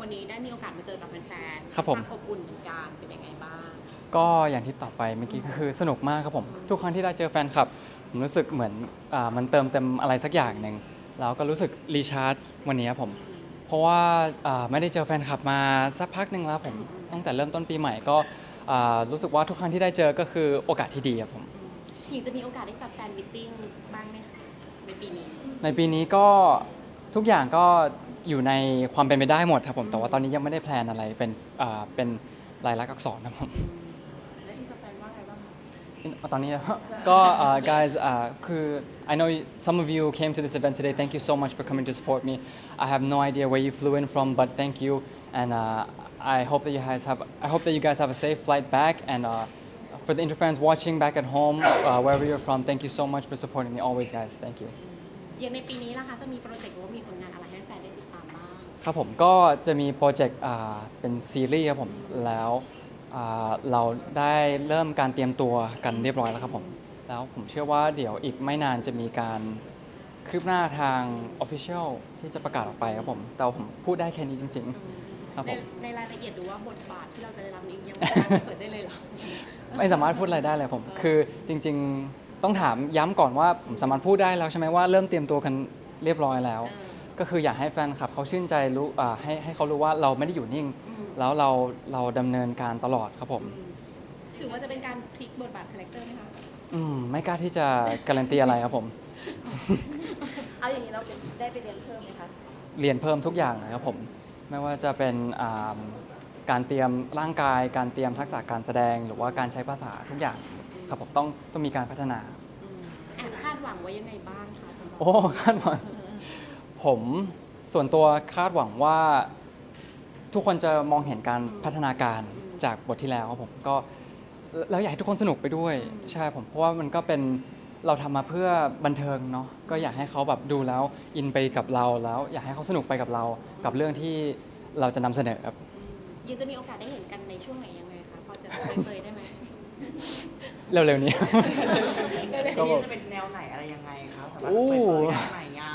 วันนี้ได้มีโอกาสมาเจอกับแฟนๆครับผม วาอบอุ่นเหมือนกันเป็นยังไงบ้างก็อย่างที่ต่อบไปเมื่อกี้ก็คือสนุกมากครับผม ทุกครั้งที่ได้เจอแฟนคลับ ผมรู้สึกเหมือนอามันเติมเต็มอะไรสักอย่างหนึ่งแล้วก็รู้สึกรีชาร์จวันนี้ครับผม เพราะว่าอ่าไม่ได้เจอแฟนคลับมาสักพักหนึ่งแล้วผมตั้งแต่เริ่มต้นปีใหม่ก็อ่ารู้สึกว่าทุกครั้งที่ได้เจอก็คือโอกาสที่ดีครับผม หญิงจะมีโอกาสได้จัดแฟนมิทติ้งบ้างไหมคะในปีนี้ ในปีนี้ก็ ทุกอย่างก็อยู่ในความเป็นไปได้หมดครับผมแต่ว่าตอนนี้ยังไม่ได้แพลนอะไรเป็นอ่าเป็นลายลักษณ์อักษรนะครับผม แล้วอินเตอร์แฟนว่าไงบ้างคะ ตอนนี้ก็ uh, guys uh, คือ I know some of you came to this event today thank you so much for coming to support me I have no idea where you flew in from but thank you and uh, I hope that you guys have I hope that you guys have a safe flight back and uh, for the Interfans watching back at home uh, wherever you're from thank you so much for supporting me always guys thank you อย่างในปีนี้นะคะจะมีโปรเจกต์หรือว่ามีผลงานอะไรให้แฟนได้ติดตามบ้าง ครับผมก็จะมีโปรเจกต์อ่าเป็นซีรีส์ครับผมแล้วอ่าเราได้เริ่มการเตรียมตัวกันเรียบร้อยแล้วครับผม แล้วผมเชื่อว่าเดี๋ยวอีกไม่นานจะมีการคืบหน้าทาง Official ที่จะประกาศออกไปครับผม แต่ว่าผมพูดได้แค่นี้จริง ๆ ครับในผมในรายละเอียดดูว่าบทบาทที่เราจะได้รับนี้ยังไม่สามารถเปิดได้เลยเหรอ ไม่สามารถพูดอะไรได้เลยผม คือจริง ๆ ต้องถามย้ำก่อนว่าผมสามารถพูดได้แล้วใช่ไหมว่าเริ่มเตรียมตัวกันเรียบร้อยแล้วเออก็คืออยากให้แฟนคลับเขาชื่นใจรู้อ่าให้ให้เขารู้ว่าเราไม่ได้อยู่นิ่งอืมแล้วเราเราดำเนินการตลอดครับผม ถือว่าจะเป็นการพลิกบทบาทคาแรคเตอร์ไหมคะ อืมไม่กล้าที่จะการันตีอะไรครับผม เอาอย่างนี้เราได้ไปเรียนเพิ่มไหมคะ เรียนเพิ่มทุกอย่างเลยครับผม ไม่ว่าจะเป็นอ่าการเตรียมร่างกาย การเตรียมทักษะการแสดง หรือว่าการใช้ภาษาทุกอย่าง ครับผมต้องต้องมีการพัฒนาอืมแอบคาดหวังไว้ยังไงบ้างคะสำหรับโอ้คาดหวัง ผมส่วนตัวคาดหวังว่าทุกคนจะมองเห็นการพัฒนาการจากบทที่แล้วครับผมก็แล้วอยากให้ทุกคนสนุกไปด้วย ใช่ผมเพราะว่ามันก็เป็นเราทำมาเพื่อบันเทิงเนาะก็อยากให้เขาแบบดูแล้วอินไปกับเราแล้ว อยากให้เขาสนุกไปกับเรา กับเรื่องที่เราจะนำเสนอครับ ยังจะมีโอกาสได้เห็นกันในช่วงไหนยังไงคะพอจะเผยได้ไหม เร็วๆนี้ทีนี้จะเป็นแนวไหนอะไรยังไงคะสำหรับโอ้เปิดเผยแนวไหนอะ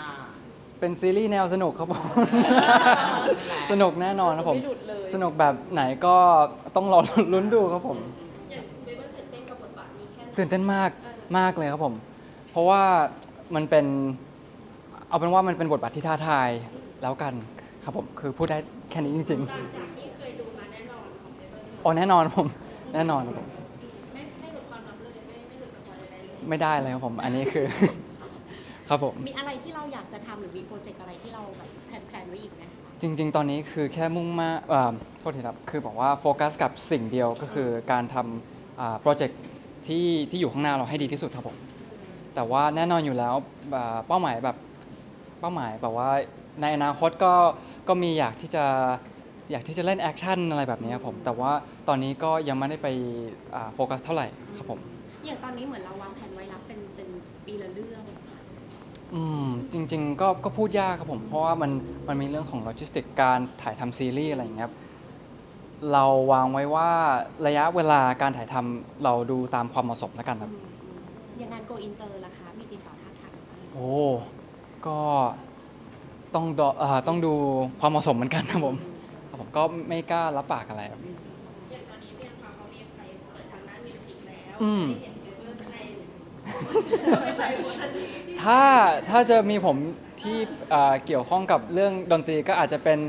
เป็นซีรีส์แนวสนุกครับผม สนุกแน่นอนครับผม ไม่หลุดเลย สนุกแบบไหนก็ต้องรอลุ้นดูครับผมตื่นเต้นมากมากเลยครับผม เพราะว่ามันเป็น เอาเป็นว่ามันเป็นบทบาทที่ท้าทายแล้วกันครับผม คือพูดได้แค่นี้จริงๆอ๋อแน่นอนผม แน่นอนครับผม ไม่ได้เลยครับผม อันนี้คือ ครับผม มีอะไรที่เราอยากจะทำหรือมีโปรเจกต์อะไรที่เราแบบแพลนๆไว้อีกไหมจริง ๆ ตอนนี้คือแค่มุ่งมาเอ่อโทษทีครับ คือบอกว่าโฟกัสกับสิ่งเดียวก็คือการทำโปรเจกต์ที่ที่อยู่ข้างหน้าเราให้ดีที่สุดครับผม แต่ว่าแน่นอนอยู่แล้วเอ่อเป้าหมายแบบเป้าหมายแบบว่าในอนาคตก็ก็มีอยากที่จะอยากที่จะเล่นแอคชั่นอะไรแบบนี้ครับผม แต่ว่าตอนนี้ก็ยังไม่ได้ไปอ่าโฟกัสเท่าไหร่ครับผม อย่างตอนนี้เหมือนเราวางแผนไว้รับเป็นเป็นปีละเรื่อง อืมจริงๆก็ก็พูดยากครับผม เพราะว่ามันมันมีเรื่องของโลจิสติกการถ่ายทำซีรีส์อะไรอย่างเงี้ยครับเราวางไว้ว่าระยะเวลาการถ่ายทำเราดูตามความเหมาะสมแล้วกันครับ อย่างงานโกอินเตอร์ล่ะคะ มีติดต่อท้าบทามไหมโอ้ ก็ต้องดเอ่อต้องดูความเหมาะสมเหมือนกันครับผมครับผมก็ไม่กล้ารับปากอะไรครับอืม ถ้าถ้าจะมีผมที่เอ่อเกี่ยวข้องกับเรื่องดนตรีก็อาจจะเป็น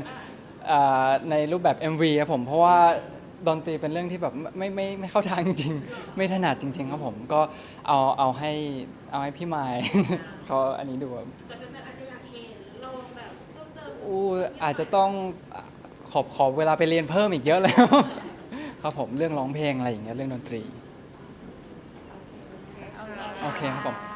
เอ่อในรูปแบบ MV ครับผมเพราะว่าดนตรีเป็นเรื่องที่แบบไม่ไม่ไม่เข้าทางจริงๆไม่ถนัดจริง ๆ ครับผมก็เอาเอาให้เอาให้พี่ไมาย เขาอันนี้ดูครับอู้อาจจะต้องขอขอเวลาไปเรียนเพิ่มอีกเยอะแล้ว ครับผมเรื่องร้องเพลงอะไรอย่างเงี้ยเรื่องดนตรี โอเคครับผม